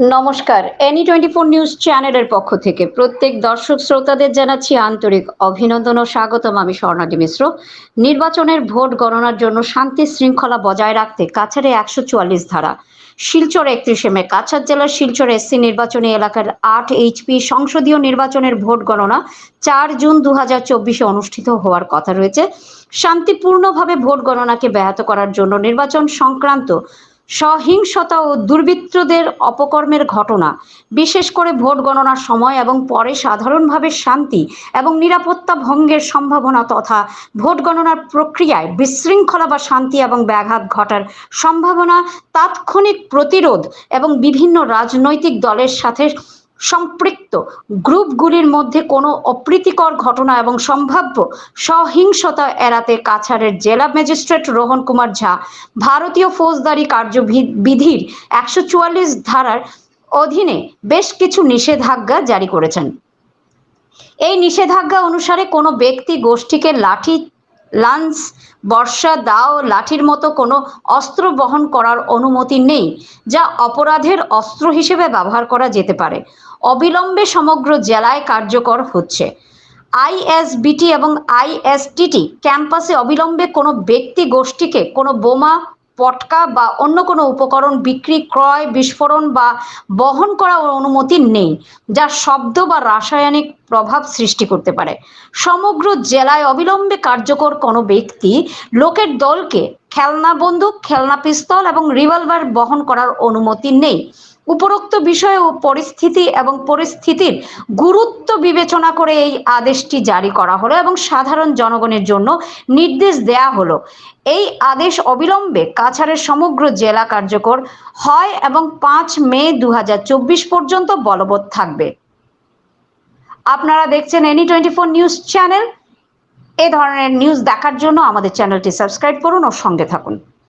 নমস্কার, any twenty four news চ্যানেলের পক্ষ থেকে প্রত্যেক দর্শক শ্রোতাদের জানাচ্ছি আন্তরিক অভিনন্দন ও স্বাগতম আমি স্বর্ণালী মিশ্র। নির্বাচনের ভোট গণনার জন্য শান্তি শৃঙ্খলা বজায় রাখতে কাছাড়ে একশো চুয়াল্লিশ ধারা। শিলচর একত্রিশে মে, কাছাড় জেলার শিলচর এসসি নির্বাচনী এলাকার আট এইচপি সংসদীয় নির্বাচনের ভোট গণনা চার জুন দু হাজার চব্বিশে অনুষ্ঠিত হওয়ার কথা রয়েছে। শান্তিপূর্ণভাবে ভোট গণনাকে ব্যাহত করার জন্য নির্বাচন সংক্রান্ত সহিংসতা ও দুর্বৃত্তদের অপকর্মের ঘটনা, বিশেষ করে ভোট গণনার সময় এবং পরে সাধারণভাবে শান্তি এবং নিরাপত্তা ভঙ্গের সম্ভাবনা তথা ভোট গণনার প্রক্রিয়ায় বিশৃঙ্খলা বা শান্তি এবং ব্যাঘাত ঘটার সম্ভাবনা, তাৎক্ষণিক প্রতিরোধ এবং বিভিন্ন রাজনৈতিক দলের সাথে সম্পৃক্ত গ্রুপগুলির মধ্যে কোনো অপ্রীতিকর ঘটনা এবং সম্ভাব্য সহিংসতা এড়াতে কাছাড়ের জেলা ম্যাজিস্ট্রেট রোহন কুমার ঝা ভারতীয় ফৌজদারি কার্যবিধির একশো চুয়াল্লিশ ধারার অধীনে বেশ কিছু নিষেধাজ্ঞা জারি করেছেন। এই নিষেধাজ্ঞা অনুসারে কোনো ব্যক্তি গোষ্ঠীকে লাঠি লাঞ্চ, বর্ষা, দাও, লাঠির মতো কোনো অস্ত্র বহন করার অনুমতি নেই, যা অপরাধের অস্ত্র হিসেবে ব্যবহার করা যেতে পারে। অবিলম্বে সমগ্র জেলায় কার্যকর হচ্ছে। আইএসবিটি এবং আইএসটিটি ক্যাম্পাসে অবিলম্বে কোনো ব্যক্তি গোষ্ঠীকে কোনো বোমা পটকা বা অন্য কোনো উপকরণ বিক্রি, ক্রয়, বিস্ফোরণ বা বহন করার অনুমতি নেই, যা শব্দ বা রাসায়নিক প্রভাব সৃষ্টি করতে পারে। সমগ্র জেলায় অবিলম্বে কার্যকর কোনো ব্যক্তি লোকের দলকে খেলনা বন্দুক, খেলনা পিস্তল এবং রিভলভার বহন করার অনুমতি নেই। উপরোক্ত বিষয় ও পরিস্থিতি এবং পরিস্থিতির গুরুত্ব বিবেচনা করে এই আদেশটি জারি করা হলো এবং সাধারণ জনগণের জন্য নির্দেশ দেয়া হলো। এই আদেশ অবিলম্বে কাছাড়ের সমগ্র জেলা কার্যকর হয় এবং পাঁচ মে দু হাজার চব্বিশ পর্যন্ত বলবৎ থাকবে। আপনারা দেখছেন any twenty four news channel. এ ধরনের নিউজ দেখার জন্য আমাদের চ্যানেলটি সাবস্ক্রাইব করুন ও সঙ্গে থাকুন।